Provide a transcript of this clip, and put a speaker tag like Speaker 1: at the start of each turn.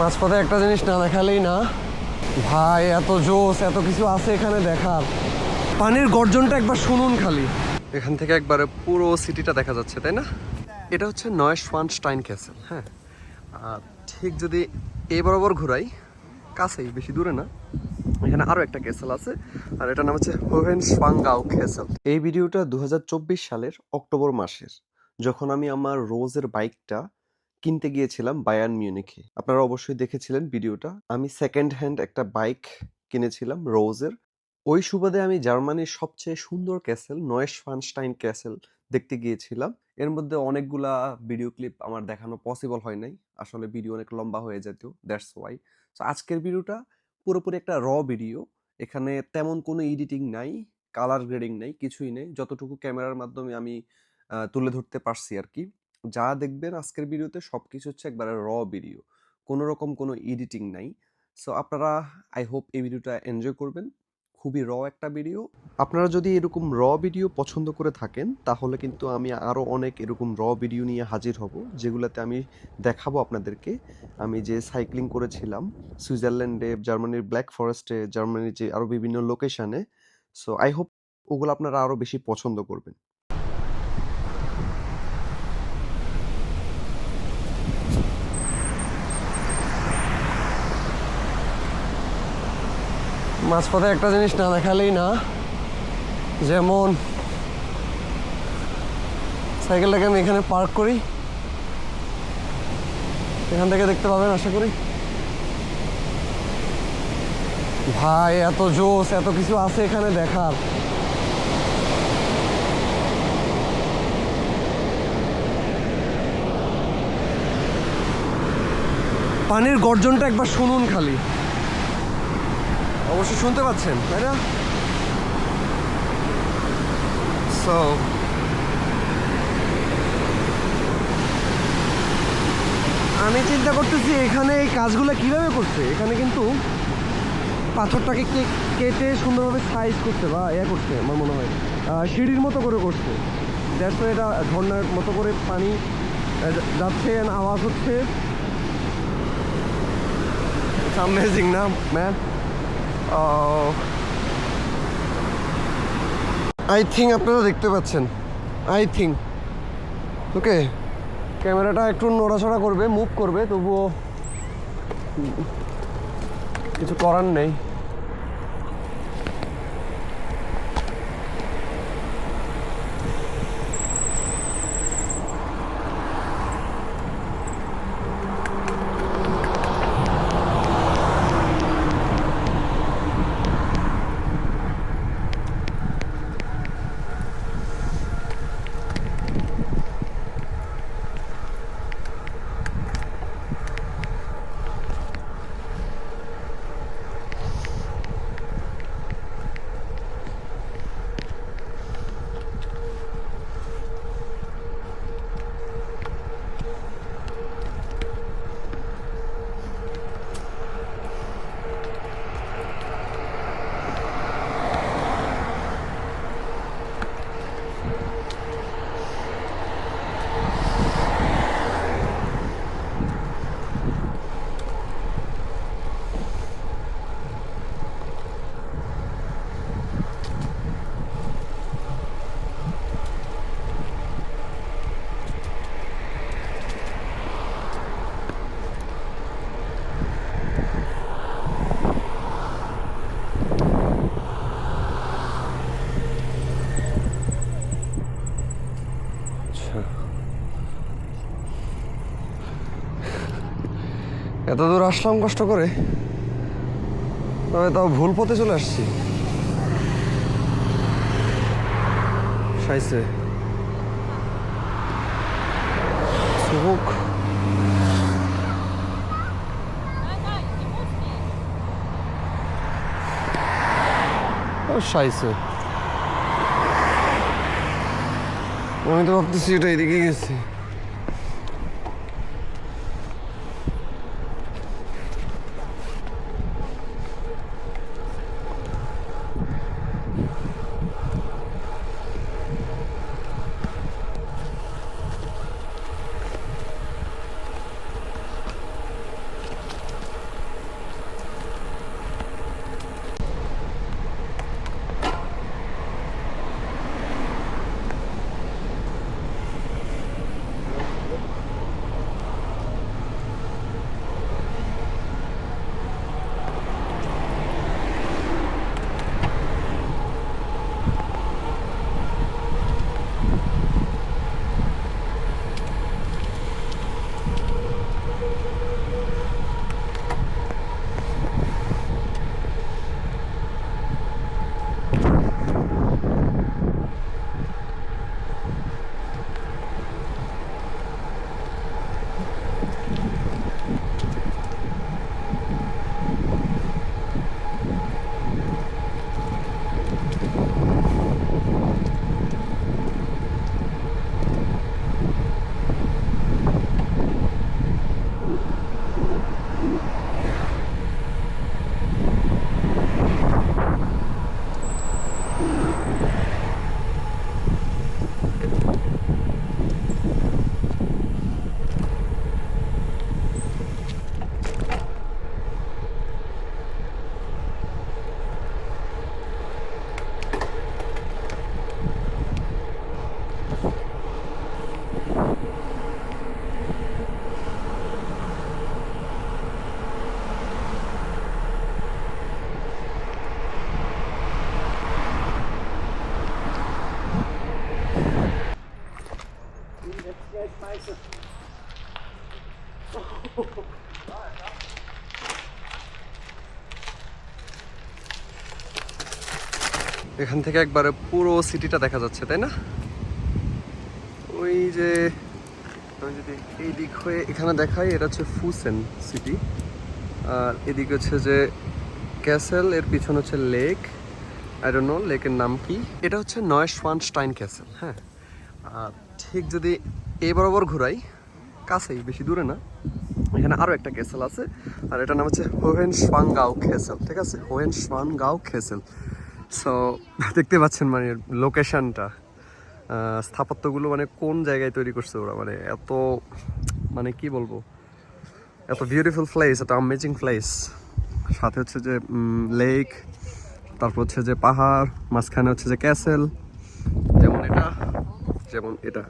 Speaker 1: মাঝপথে একটা জিনিস না দেখালেই না। ভাই, এত জোস এত কিছু আছে এখানে দেখার। পানির গর্জনটা একবার শুনুন খালি। এখান থেকে একবারে পুরো সিটিটা দেখা যাচ্ছে, তাই না? এটা হচ্ছে নয় স্টাইন ক্যাসেল হ্যাঁ। আর ঠিক যদি এই বরাবর ঘুরাই, কাছেই, বেশি দূরে না, এখানে আরও একটা ক্যাসেল আছে, আর এটার নাম হচ্ছে হোহেন সোয়াঙ্গাও ক্যাসেল। এই ভিডিওটা দু হাজার চব্বিশ সালের অক্টোবর মাসের, যখন আমি আমার রোজের বাইকটা কিনতে গিয়েছিলাম বায়ান মিউনিখে। আপনারা অবশ্যই দেখেছিলেন ভিডিওটা। আমি সেকেন্ড হ্যান্ড একটা বাইক কিনেছিলাম রোজের ওই সুবাদে আমি জার্মানির সবচেয়ে সুন্দর ক্যাসেল নয়েশ ফানস্টাইন ক্যাসেল দেখতে গিয়েছিলাম। এর মধ্যে অনেকগুলা ভিডিও ক্লিপ আমার দেখানো পসিবল হয় নাই। আসলে ভিডিও অনেক লম্বা হয়ে যেত দ্যাটস ওয়াই তো আজকের ভিডিওটা পুরোপুরি একটা র ভিডিও এখানে তেমন কোনো এডিটিং নাই কালার গ্রেডিং নাই, কিছুই নেই। যতটুকু ক্যামেরার মাধ্যমে আমি তুলে ধরতে পারছি আর কি যা দেখবেন আজকের ভিডিওতে সব কিছু হচ্ছে একবারে র ভিডিও কোনো রকম কোনো এডিটিং নাই। সো আপনারা আই হোপ এই ভিডিওটা এনজয় করবেন। খুবই র একটা ভিডিও আপনারা যদি এরকম র ভিডিও পছন্দ করে থাকেন, তাহলে কিন্তু আমি আরও অনেক এরকম র ভিডিও নিয়ে হাজির হব, যেগুলোতে আমি দেখাবো আপনাদেরকে। আমি যে সাইক্লিং করেছিলাম, সুইজারল্যান্ডে, জার্মানির ব্ল্যাক ফরেস্টে জার্মানির যে আরও বিভিন্ন লোকেশানে সো আই হোপ ওগুলো আপনারা আরও বেশি পছন্দ করবেন। মাঝপথে একটা জিনিস না দেখালেই না। যেমন সাইকেলটাকে আমি এখানে পার্ক করি। এখান থেকে দেখতে পাবেন, আশা করি। ভাই, এত জোস এত কিছু আছে এখানে দেখার। পানির গর্জনটা একবার শুনুন খালি। অবশ্যই শুনতে পাচ্ছেন, তাই না? সো আমি চিন্তা করতেছি এখানে এই কাজগুলো কীভাবে করছে? এখানে কিন্তু পাথরটাকে কেটে সুন্দরভাবে সাইজ করছে বা ইয়ে করছে আমার মনে হয়। সিঁড়ির মতো করে করছে। দ্যাটস এটা ঝর্ণার মতো করে পানি যাচ্ছে আওয়াজ হচ্ছে। অ্যামেজিং না ম্যান আই থিঙ্ক আপনারা দেখতে পাচ্ছেন। আই থিঙ্ক ওকে ক্যামেরাটা একটু নড়াচড়া করবে মুভ করবে, তবুও কিছু করার নেই। এত দূর আসলাম কষ্ট করে, তবে তাও ভুল পথে চলে আসছি। সাইসে চোখ সাইসে আমি তো ভাবতেছি এটা এদিকে গেছি। এখান থেকে একবারে পুরো সিটিটা দেখা যাচ্ছে, তাই না? ওই যে, আমি যদি এই দিক হয়ে এখানে দেখাই, এটা হচ্ছে ফুসেন সিটি আর এদিক হচ্ছে যে ক্যাসেল, এর পিছনে হচ্ছে লেক আই ডোন্ট নো লেকের নাম কি? এটা হচ্ছে নয়শওয়ানস্টাইন ক্যাসেল হ্যাঁ? আর ঠিক যদি এই বরাবর ঘোরাই, কাছেই, বেশি দূরে না এখানে আরও একটা কেসেল আছে, আর এটার নাম হচ্ছে হোহেন গাও ক্যাসেল ঠিক আছে? হোহেন গাও খেসেল। সো দেখতে পাচ্ছেন মানে লোকেশনটা স্থাপত্যগুলো মানে কোন জায়গায় তৈরি করছে ওরা? মানে এত মানে কি বলব? এত বিউটিফুল প্লেস এত আমেজিং প্লেস সাথে হচ্ছে যে লেক তারপর হচ্ছে যে পাহাড়, মাঝখানে হচ্ছে যে ক্যাসেল যেমন এটা যেমন এটা।